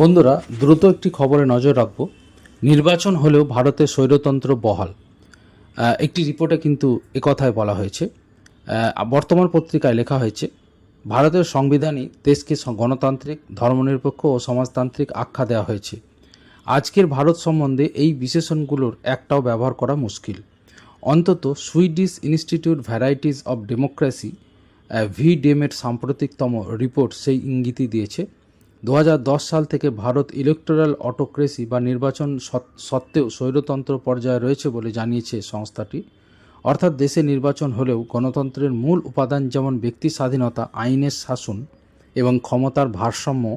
বন্ধুরা, দ্রুত একটি খবরে নজর রাখব। নির্বাচন হলেও ভারতের স্বৈরতন্ত্র বহাল। একটি রিপোর্টে কিন্তু একথায় বলা হয়েছে। বর্তমান পত্রিকায় লেখা হয়েছে, ভারতের সংবিধানই দেশকে গণতান্ত্রিক, ধর্মনিরপেক্ষ ও সমাজতান্ত্রিক আখ্যা দেওয়া হয়েছে। আজকের ভারত সম্বন্ধে এই বিশেষণগুলোর একটাও ব্যবহার করা মুশকিল। অন্তত Swedish institute varieties of democracy ভিডেমের সাম্প্রতিকতম রিপোর্ট সেই ইঙ্গিতই দিয়েছে। দু হাজার দশ সাল থেকে ভারত ইলেকটোরাল অটোক্রেসি বা নির্বাচন সত- সত্ত্বেও স্বৈরতন্ত্র পর্যায়ে রয়েছে বলে জানিয়েছে সংস্থাটি। অর্থাৎ দেশে নির্বাচন হলেও গণতন্ত্রের মূল উপাদান যেমন ব্যক্তি স্বাধীনতা, আইনের শাসন এবং ক্ষমতার ভারসাম্য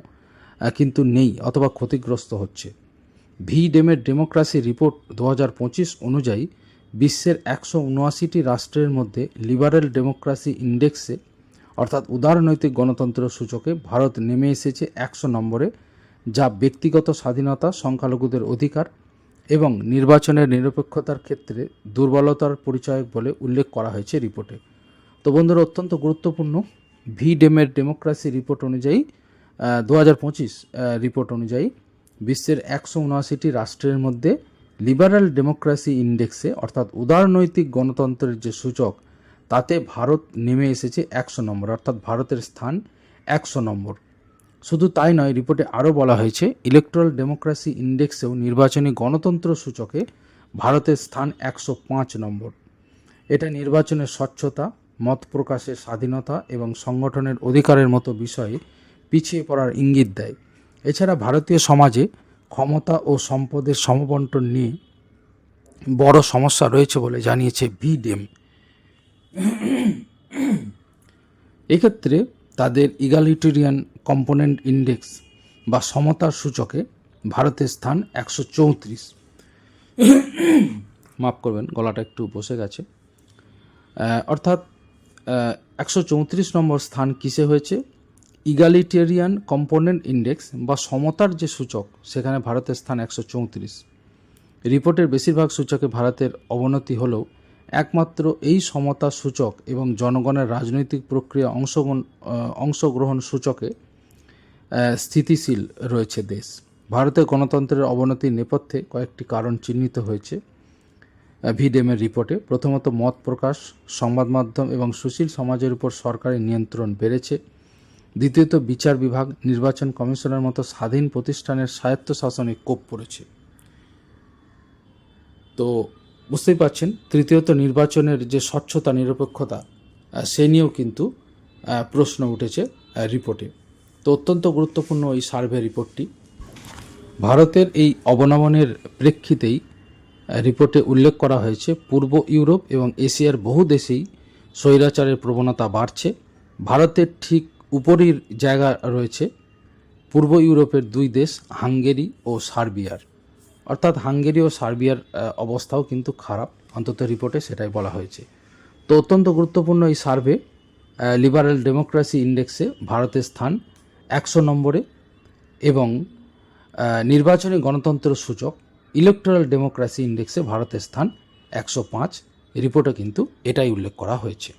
কিন্তু নেই অথবা ক্ষতিগ্রস্ত হচ্ছে। ভি ডেমের ডেমোক্রাসি রিপোর্ট দু হাজার পঁচিশ অনুযায়ী বিশ্বের একশো উনআশিটি রাষ্ট্রের মধ্যে লিবারেল ডেমোক্রাসি ইন্ডেক্সে অর্থাৎ উদারনৈতিক গণতন্ত্র সূচকে ভারত নেমে এসেছে একশো নম্বরে, যা ব্যক্তিগত স্বাধীনতা, সংখ্যালঘুদের অধিকার এবং নির্বাচনের নিরপেক্ষতার ক্ষেত্রে দুর্বলতার পরিচয় বলে উল্লেখ করা হয়েছে রিপোর্টে। তো বন্ধুরা, অত্যন্ত গুরুত্বপূর্ণ ভি ডেমের ডেমোক্রাসি রিপোর্ট অনুযায়ী দু হাজার পঁচিশ রিপোর্ট অনুযায়ী বিশ্বের একশো উনআশিটি রাষ্ট্রের মধ্যে লিবারাল ডেমোক্রাসি ইন্ডেক্সে, অর্থাৎ উদারনৈতিক গণতন্ত্রের যে সূচক তাতে ভারত নেমে এসেছে একশো নম্বর, অর্থাৎ ভারতের স্থান একশো নম্বর। শুধু তাই নয়, রিপোর্টে আরও বলা হয়েছে, ইলেকট্রাল ডেমোক্রেসি ইন্ডেক্সেও নির্বাচনী গণতন্ত্র সূচকে ভারতের স্থান একশো পাঁচ নম্বর। এটা নির্বাচনের স্বচ্ছতা, মত প্রকাশের স্বাধীনতা এবং সংগঠনের অধিকারের মতো বিষয়ে পিছিয়ে পড়ার ইঙ্গিত দেয়। এছাড়া ভারতীয় সমাজে ক্ষমতা ও সম্পদের সমবন্টন নিয়ে বড় সমস্যা রয়েছে বলে জানিয়েছে ভিডেম এক্ষেত্রে তাদের ইগালিটেরিয়ান কম্পোনেন্ট ইন্ডেক্স বা সমতার সূচকে ভারতের স্থান একশো চৌত্রিশ। মাফ করবেন, গলাটা একটু বসে গেছে। অর্থাৎ একশো চৌত্রিশ নম্বর স্থান কিসে হয়েছে? ইগালিটেরিয়ান কম্পোনেন্ট ইন্ডেক্স বা সমতার যে সূচক, সেখানে ভারতের স্থান একশো চৌত্রিশ। রিপোর্টের বেশিরভাগ সূচকে ভারতের অবনতি হলেও একমাত্র এই সমতা সূচক এবং জনগণের রাজনৈতিক প্রক্রিয়া অংশগ্রহণ অংশগ্রহণ সূচকে স্থিতিশীল রয়েছে দেশ। ভারতের গণতন্ত্রের অবনতির নেপথ্যে কয়েকটি কারণ চিহ্নিত হয়েছে ভিডেমের রিপোর্টে। প্রথমত, মত প্রকাশ, সংবাদ মাধ্যম এবং সুশীল সমাজের উপর সরকারি নিয়ন্ত্রণ বেড়েছে। দ্বিতীয়ত, বিচার বিভাগ, নির্বাচন কমিশনের মতো স্বাধীন প্রতিষ্ঠানের স্বায়ত্তশাসনে কোপ পড়েছে। তো বুঝতেই পারছেন, তৃতীয়ত নির্বাচনের যে স্বচ্ছতা, নিরপেক্ষতা সে নিয়েও কিন্তু প্রশ্ন উঠেছে রিপোর্টে। তো অত্যন্ত গুরুত্বপূর্ণ এই সার্ভে রিপোর্টটি। ভারতের এই অবনমনের প্রেক্ষিতেই রিপোর্টে উল্লেখ করা হয়েছে, পূর্ব ইউরোপ এবং এশিয়ার বহু দেশেই স্বৈরাচারের প্রবণতা বাড়ছে। ভারতের ঠিক উপরের জায়গা রয়েছে, পূর্ব ইউরোপের দুই দেশ, হাঙ্গেরি ও সার্বিয়ার। অর্থাৎ হাঙ্গেরি ও সার্বিয়ার অবস্থাও কিন্তু খারাপ, অন্তত রিপোর্টে সেটাই বলা হয়েছে। তো অত্যন্ত গুরুত্বপূর্ণ এই সার্ভে লিবারেল ডেমোক্রেসি ইন্ডেক্সে ভারতের স্থান একশো নম্বরে এবং নির্বাচনী গণতন্ত্র সূচক ইলেকট্রাল ডেমোক্রেসি ইন্ডেক্সে ভারতের স্থান একশো পাঁচ। রিপোর্টে কিন্তু এটাই উল্লেখ করা হয়েছে।